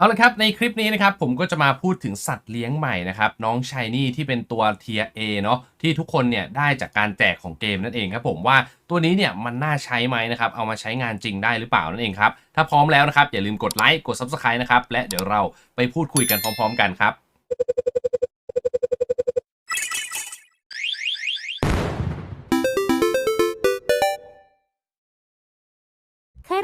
เอาละครับในคลิปนี้นะครับผมก็จะมาพูดถึงสัตว์เลี้ยงใหม่นะครับน้องชายนี่ที่เป็นตัวเทียเอเนาะที่ทุกคนเนี่ยได้จากการแจกของเกมนั่นเองครับผมว่าตัวนี้เนี่ยมันน่าใช้ไหมนะครับเอามาใช้งานจริงได้หรือเปล่านั่นเองครับถ้าพร้อมแล้วนะครับอย่าลืมกดไลค์กด Subscribe นะครับและเดี๋ยวเราไปพูดคุยกันพร้อม ๆ กันครับ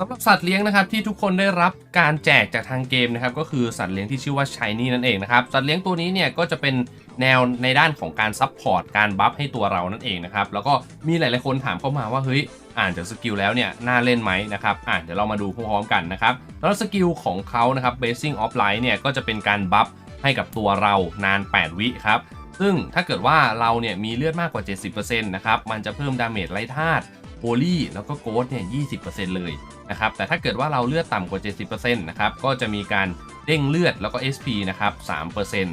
สำหรับสัตว์เลี้ยงนะครับที่ทุกคนได้รับการแจกจากทางเกมนะครับก็คือสัตว์เลี้ยงที่ชื่อว่าชายนี่นั่นเองนะครับสัตว์เลี้ยงตัวนี้เนี่ยก็จะเป็นแนวในด้านของการซับพอร์ตการบัฟให้ตัวเรานั่นเองนะครับแล้วก็มีหลายๆคนถามเข้ามาว่าเฮ้ยอ่านจากสกิลแล้วเนี่ยน่าเล่นไหมนะครับอะเดี๋ยวเรามาดูพร้อมๆกันนะครับแล้วสกิลของเขานะครับ Basing of Light เนี่ยก็จะเป็นการบัฟให้กับตัวเรานาน 8 วิครับซึ่งถ้าเกิดว่าเราเนี่ยมีเลือดมากกว่า 70%นะครับมันจะเพิ่มดาเมจไร้ธาตุ โ o ลี่แล้วก็โกดเนี่ย20เลยนะครับ แต่ถ้าเกิดว่าเราเลือดต่ำกว่า 70%นะครับ ก็จะมีการเด้งเลือดแล้วก็ SP นะครับ3%น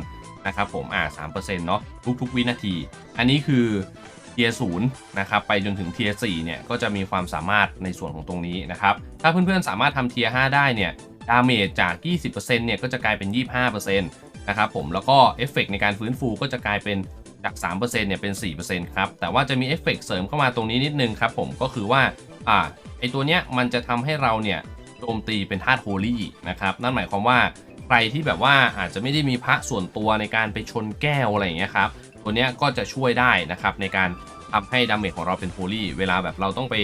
ะครับผม อ่า3%เนาะทุกๆ วินาที อันนี้คือเทียร์ศูนย์นะครับไปจนถึงเทียร์สี่เนี่ยก็จะมีความสามารถในส่วนของตรงนี้นะครับ ถ้าเพื่อนๆสามารถทำเทียร์5ได้เนี่ยดาเมจจาก 20%เนี่ยก็จะกลายเป็น 25%นะครับผมแล้วก็เอฟเฟกในการฟื้นฟูก็จะกลายเป็น จาก 3%เนี่ยเป็น 4%ครับ แต่ว่าจะมีเอฟเฟกเสริมเข้ามาตรงนี้นิดนึงครับผมก็คือว่าอ่าไอตัวเนี้ยมันจะทำให้เราเนี่ยโจมตีเป็นธาตุโฮลี่นะครับนั่นหมายความว่าใครที่แบบว่าอาจจะไม่ได้มีพระส่วนตัวในการไปชนแก้วอะไรอย่างเงี้ยครับตัวเนี้ยก็จะช่วยได้นะครับในการทำให้ดาเมจของเราเป็นโฮลี่เวลาแบบเราต้องไป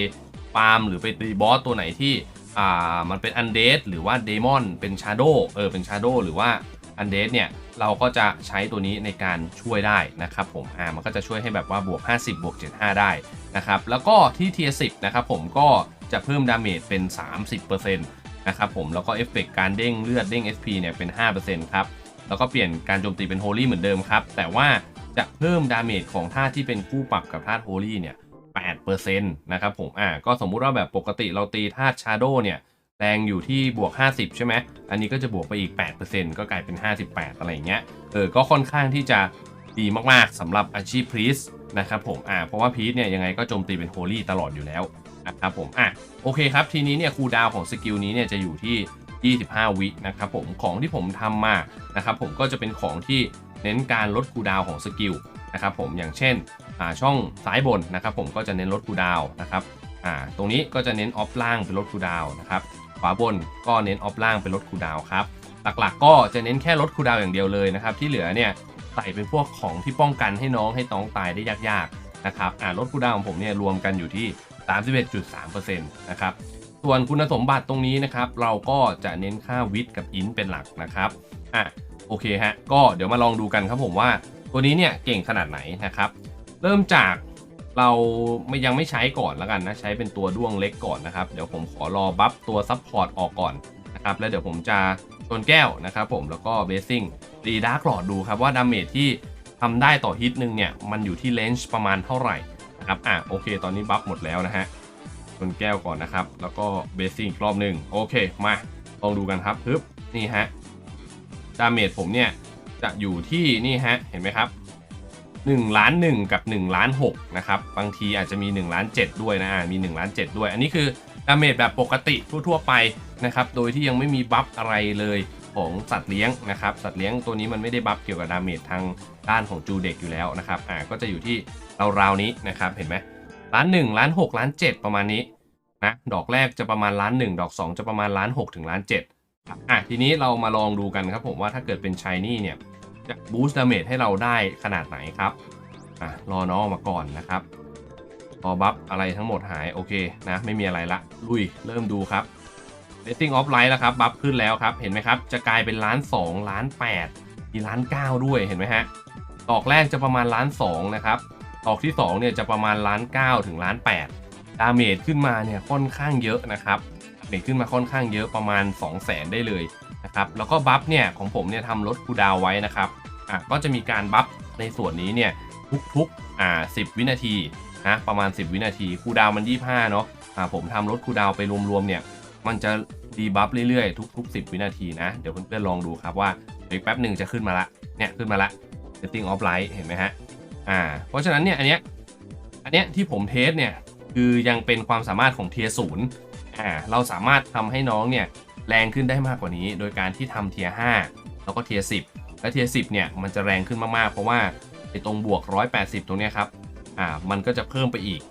ฟาร์มหรือไปตีบอสตัวไหนที่อ่ามันเป็นอันเดสหรือว่าเดมอนเป็นชาโดเออเป็นชาโดหรือว่า อันเดสเนี่ยเราก็จะใช้ตัวนี้ในการช่วยได้นะครับผมอ่ามันก็จะช่วยให้แบบว่าบวก 50 บวก 75 ได้นะครับแล้วก็ที่เทียร์10นะครับผมก็จะเพิ่มดาเมจเป็น 30%นะครับผมแล้วก็เอฟเฟกการเด้งเลือดเด้ง SP เนี่ยเป็น 5%ครับแล้วก็เปลี่ยนการโจมตีเป็นโฮลี่เหมือนเดิมครับแต่ว่าจะเพิ่มดาเมจของธาที่เป็นคู่ปรับกับธาโฮลี่เนี่ย8%นะครับผมอ่าก็สมมุติว่าแบบปกติเราตีธาชาโดเนี่ย แรงอยู่ที่บวก 50 ใช่ไหม อันนี้ก็จะบวกไปอีก 8%ก็กลายเป็น 58 อะไรอย่างเงี้ย เออ ก็ค่อนข้างที่จะดีมากๆสำหรับอาชีพพีสนะครับผม อ่า เพราะว่าพีสเนี่ยยังไงก็โจมตีเป็นโฮลี่ตลอดอยู่แล้วนะครับผม อะ โอเคครับ ทีนี้เนี่ยคูดาวของสกิลนี้เนี่ยจะอยู่ที่ 25 วินะครับผม ของที่ผมทำมา นะครับผมก็จะเป็นของที่เน้นการลดคูดาวของสกิลนะครับผม อย่างเช่น อ่า ช่องซ้ายบนนะครับผมก็จะเน้นลดคูดาวนะครับ อ่า ตรงนี้ก็จะเน้นออฟล่างเป็นลดคูดาวนะครับ ขวาบนก็เน้นออฟล่างเป็นลดคูดาวครับ หลักๆก็จะเน้นแค่ลดคูดาวอย่างเดียวเลยนะครับ ที่เหลือเนี่ยใส่เป็นพวกของที่ป้องกันให้น้องให้น้องตายได้ยากๆนะครับอ่าลดคูดาวของผมเนี่ยรวมกันอยู่ที่ 31.3%นะครับส่วนคุณสมบัติตรงนี้นะครับ เราก็จะเน้นค่าวิทกับอินเป็นหลักนะครับอะโอเคฮะก็เดี๋ยวมาลองดูกันครับผมว่า ตัวนี้เนี่ยเก่งขนาดไหนนะครับ เริ่มจาก เราไม่ยังไม่ใช้ก่อนแล้วกันนะ ใช้เป็นตัวด้วงเล็กก่อนนะครับ เดี๋ยวผมขอรอบัฟตัวซับพอร์ตออกก่อนนะครับ แล้วเดี๋ยวผมจะชนแก้วนะครับผมแล้วก็เบสซิ่งตีดาร์กหลอดดูครับว่าดาเมจที่ทำได้ต่อฮิตหนึ่งเนี่ย มันอยู่ที่เลนจ์ประมาณเท่าไหร่นะครับอะโอเค ตอนนี้บัฟหมดแล้วนะฮะชนแก้วก่อนนะครับ แล้วก็เบสซิ่งรอบหนึ่งโอเคมาลองดูกันครับฮึบนี่ฮะดาเมจผมเนี่ยจะอยู่ที่นี่ฮะเห็นไหมครับ 1ล้าน1กับ1ล้าน6นะครับบางทีอาจจะมี1ล้าน7ด้วยนะมี1ล้าน7ด้วย อันนี้คือดาเมจแบบปกติทั่วๆไปนะครับโดยที่ยังไม่มีบัฟอะไรเลยของสัตว์เลี้ยงนะครับสัตว์เลี้ยงตัวนี้มันไม่ได้บัฟเกี่ยวกับดาเมจทางด้านของจูเด็กอยู่แล้วนะครับอ่าก็จะอยู่ที่ราวๆนี้นะครับเห็นไหมล้าน1ล้าน6ล้าน7 ประมาณนี้นะดอกแรกจะประมาณล้าน 1 ดอก 2 จะประมาณล้าน6ถึงล้าน7อะทีนี้เรามาลองดูกันครับผมว่าถ้าเกิดเป็นชายนี่เนี่ย จะบูสต์ดาเมจให้เราได้ขนาดไหนครับอะรอน้องออกมาก่อนนะครับรอบัฟอะไรทั้งหมดหายโอเคนะไม่มีอะไรละลุยเริ่มดูครับ Rating of Light แล้วครับบัฟขึ้นแล้วครับ เห็นไหมครับ จะกลายเป็นล้าน2ล้าน8มีล้าน9ด้วยเห็นไหมฮะดอกแรกจะประมาณล้าน2นะครับดอกที่2เนี่ยจะประมาณล้าน9ถึงล้าน8ดาเมจขึ้นมาเนี่ยค่อนข้างเยอะนะครับเมจขึ้นมาค่อนข้างเยอะประมาณ 2 0 0 0 0 0 ได้เลยนะครับแล้วก็บัฟเนี่ยของผมเนี่ยทำลดคูดาวไว้นะครับ อะก็จะมีการบัฟในส่วนนี้เนี่ยทุกๆอ่า10 วินาทีนะประมาณ 10 วินาทีคูดาวมัน 25 เนาะอ่าผมทำลดคูดาวไปรวมๆเนี่ยมันจะดีบัฟเรื่อยๆ ทุกๆ 10 วินาทีนะ เดี๋ยวเพื่อนๆลองดูครับว่าอีกแป๊บหนึ่งจะขึ้นมาละเนี่ยขึ้นมาละ setting of light เห็นไหมฮะอ่าเพราะฉะนั้นเนี่ยอันเนี้ยอันเนี้ยที่ผมเทสเนี่ยคือยังเป็นความสามารถของเทียศูนย์อ่าเราสามารถทำให้น้องเนี่ยแรงขึ้นได้มากกว่านี้ โดยการที่ทำเทียห้าแล้วก็เทียสิบ และเทียสิบเนี่ยมันจะแรงขึ้นมากๆ เพราะว่าไอ้ตรงบวก 180 ตรงเนี้ยครับอ่ามันก็จะเพิ่มไปอีก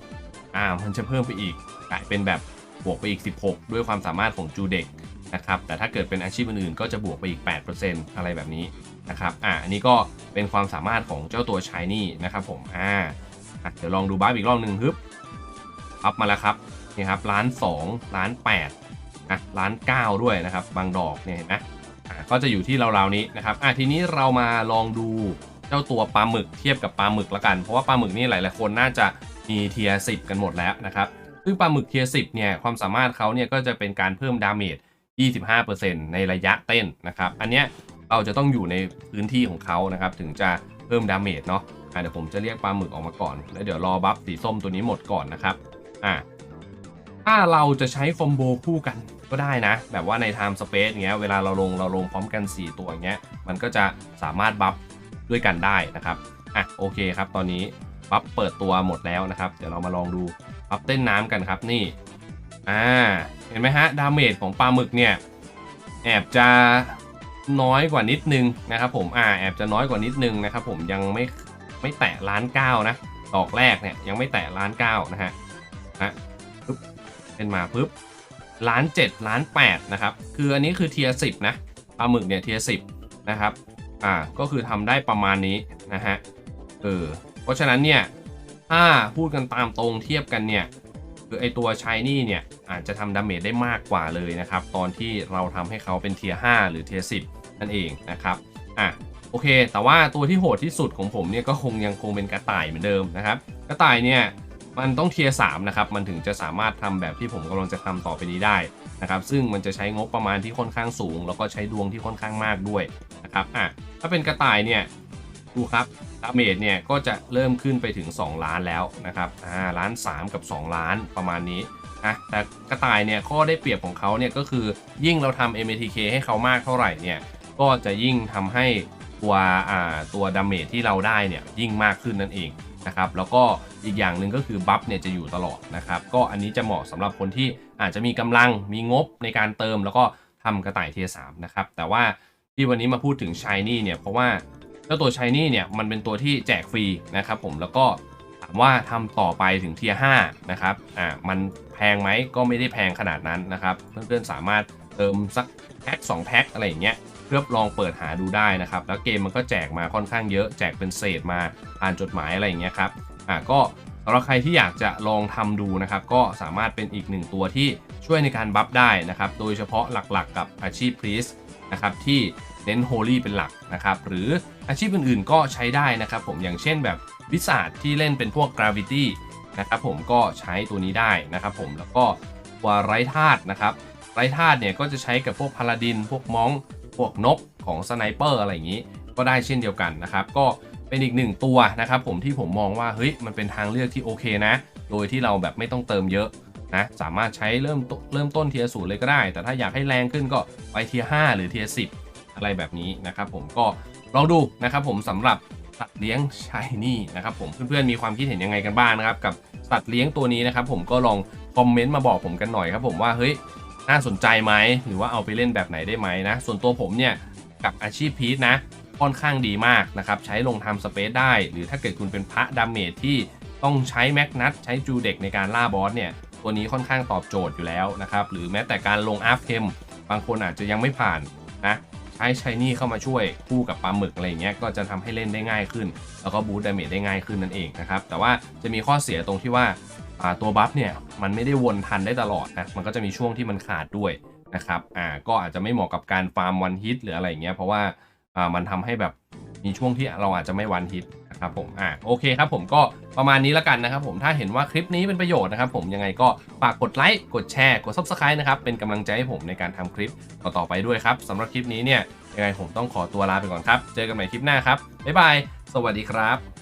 อ่ามันจะเพิ่มไปอีกกลายเป็นแบบบวกไปอีก 16 ด้วยความสามารถของจูเด็กนะครับแต่ถ้าเกิดเป็นอาชีพอื่นๆก็จะบวกไปอีก 8%อะไรแบบนี้นะครับอ่าอันนี้ก็เป็นความสามารถของเจ้าตัวชายนี่นะครับผมอ่าเดี๋ยวลองดูบ้าอีกรอบหนึ่งฮึบอัพมาแล้วครับนี่ครับล้าน2ล้าน8นะล้าน 9 ด้วยนะครับ บางดอกเนี่ยเห็นไหม ก็จะอยู่ที่ราวๆนี้นะครับอะทีนี้เรามาลองดูเจ้าตัวปลาหมึกเทียบกับปลาหมึกละกัน เพราะว่าปลาหมึกนี่หลายๆคนน่าจะมีเทียสิบกันหมดแล้วนะครับซึ่งปลาหมึกเทียสิบเนี่ยความสามารถเขาเนี่ยก็จะเป็นการเพิ่มดาเมจ25%ในระยะเต้นนะครับ อันเนี้ยเราจะต้องอยู่ในพื้นที่ของเขานะครับ ถึงจะเพิ่มดาเมจเนาะอะเดี๋ยวผมจะเรียกปลาหมึกออกมาก่อน แล้วเดี๋ยวรอบัฟสีส้มตัวนี้หมดก่อนนะครับอะถ้าเราจะใช้คอมโบคู่กัน ก็ได้นะ แบบว่าใน Time Space เงี้ยเวลาเราลงเราลงพร้อมกัน 4 ตัวเงี้ยมันก็จะสามารถบัฟด้วยกันได้นะครับอะโอเคครับตอนนี้บัฟเปิดตัวหมดแล้วนะครับ เดี๋ยวเรามาลองดูบัฟเต้นน้ำกันครับนี่อ่าเห็นไหมฮะดาเมจของปลาหมึกเนี่ยแอบจะน้อยกว่านิดนึงนะครับผมอ่าแอบจะน้อยกว่านิดนึงนะครับผมยังไม่ไม่แตะล้านเก้านะดอกแรกเนี่ยยังไม่แตะล้านเก้านะฮะฮะปึ๊บเป็นมาปึ๊บ ล้านเจ็ดล้านแปดนะครับ คืออันนี้คือเทียสิบนะปลาหมึกเนี่ยเทียสิบนะครับ อ่า ก็คือทำได้ประมาณนี้นะฮะ เออ เพราะฉะนั้นเนี่ย ถ้าพูดกันตามตรงเทียบกันเนี่ย คือไอตัวชายนี่เนี่ยอาจจะทำดาเมจได้มากกว่าเลยนะครับ ตอนที่เราทำให้เขาเป็นเทีย5หรือเทีย10นั่นเองนะครับ อะโอเค แต่ว่าตัวที่โหดที่สุดของผมเนี่ยก็คงยังคงเป็นกระต่ายเหมือนเดิมนะครับ กระต่ายเนี่ย มันต้องเทีย3นะครับ มันถึงจะสามารถทำแบบที่ผมกำลังจะทำต่อไปนี้ได้นะครับ ซึ่งมันจะใช้งบประมาณที่ค่อนข้างสูง แล้วก็ใช้ดวงที่ค่อนข้างมากด้วยนะครับอะถ้าเป็นกระต่ายเนี่ยดูครับดาเมจเนี่ยก็จะเริ่มขึ้นไปถึง 2 ล้านแล้วนะครับอ่าล้าน 3 กับ 2 ล้านประมาณนี้นะแต่กระต่ายเนี่ยข้อได้เปรียบของเขาเนี่ยก็คือยิ่งเราทำ MATK ให้เขามากเท่าไหร่เนี่ยก็จะยิ่งทำให้ตัวอ่าตัวดาเมจที่เราได้เนี่ยยิ่งมากขึ้นนั่นเอง นะครับแล้วก็อีกอย่างหนึ่งก็คือบัฟเนี่ยจะอยู่ตลอดนะครับก็อันนี้จะเหมาะสำหรับคนที่อาจจะมีกำลังมีงบในการเติมแล้วก็ทำกระต่ายเทียสามนะครับแต่ว่าที่วันนี้มาพูดถึงชายนี่เนี่ยเพราะว่าเจ้าตัวชายนี่เนี่ยมันเป็นตัวที่แจกฟรีนะครับผมแล้วก็ถามว่าทำต่อไปถึงเทียร์5นะครับอ่ามันแพงไหมก็ไม่ได้แพงขนาดนั้นนะครับเพื่อนๆสามารถเติมสักแพ็ค2แพ็คอะไรอย่างเงี้ย เพื่อลองเปิดหาดูได้นะครับ แล้วเกมมันก็แจกมาค่อนข้างเยอะ แจกเป็นเศษมาอ่านจดหมายอะไรอย่างเงี้ยครับอ่าก็สำหรับใครที่อยากจะลองทำดูนะครับ ก็สามารถเป็นอีกหนึ่งตัวที่ช่วยในการบัฟได้นะครับ โดยเฉพาะหลักๆ กับอาชีพพรีสนะครับที่เน้นโฮลี่เป็นหลักนะครับ หรืออาชีพอื่นๆก็ใช้ได้นะครับ ผมอย่างเช่นแบบวิสาดที่เล่นเป็นพวก Gravity นะครับผมก็ใช้ตัวนี้ได้นะครับ ผมแล้วก็ตัวไรธาตุนะครับไรธาตุเนี่ยก็จะใช้กับพวกพาลาดิน พวกมอง พวกนกของสไนเปอร์อะไรอย่างนี้ ก็ได้เช่นเดียวกันนะครับ ก็เป็นอีกหนึ่งตัวนะครับผมที่ผมมองว่าเฮ้ยมันเป็นทางเลือกที่โอเคนะ โดยที่เราแบบไม่ต้องเติมเยอะนะสามารถใช้เริ่มเริ่มต้นเทียร์ศูนย์เลยก็ได้ แต่ถ้าอยากให้แรงขึ้นก็ไปเทียร์ห้าหรือเทียร์สิบอะไรแบบนี้นะครับผมก็ลองดูนะครับผมสำหรับสัตว์เลี้ยงชายนี่นะครับผมเพื่อนๆมีความคิดเห็นยังไงกันบ้างนะครับกับสัตว์เลี้ยงตัวนี้นะครับผมก็ลองคอมเมนต์มาบอกผมกันหน่อยครับผมว่าเฮ้ย น่าสนใจไหมหรือว่าเอาไปเล่นแบบไหนได้ไหมนะ ส่วนตัวผมเนี่ยกับอาชีพพีทนะค่อนข้างดีมากนะครับใช้ลงทำสเปซได้ หรือถ้าเกิดคุณเป็นพระดาเมจที่ต้องใช้แมกนัตใช้จูเด็กในการล่าบอสเนี่ยตัวนี้ค่อนข้างตอบโจทย์อยู่แล้วนะครับหรือแม้แต่การลงอาร์ฟเทมบางคนอาจจะยังไม่ผ่านนะใช้ชายนี่เข้ามาช่วยคู่กับปลาหมึกอะไรเงี้ยก็จะทำให้เล่นได้ง่ายขึ้น แล้วก็บูตดาเมจได้ง่ายขึ้นนั่นเองนะครับแต่ว่าจะมีข้อเสียตรงที่ว่า ตัวบัฟเนี่ยมันไม่ได้วนทันได้ตลอดนะมันก็จะมีช่วงที่มันขาดด้วยนะครับอ่าก็อาจจะไม่เหมาะกับการฟาร์มวันฮิตหรืออะไรเงี้ยเพราะว่าอ่ามันทำให้แบบมีช่วงที่เราอาจจะไม่วันฮิตนะครับผมอ่าโอเคครับผมก็ประมาณนี้ล้วกันนะครับผมถ้าเห็นว่าคลิปนี้เป็นประโยชน์นะครับผมยังไงก็ฝากกดไลค์กดแชร์กด subscribe นะครับเป็นกำลังใจให้ผมในการทำคลิปต่อๆไปด้วยครับสำหรับคลิปนี้เนี่ยยังไงผมต้องขอตัวลาไปก่อนครับ เจอกันใหม่คลิปหน้าครับบ๊ายบายสวัสดีครับ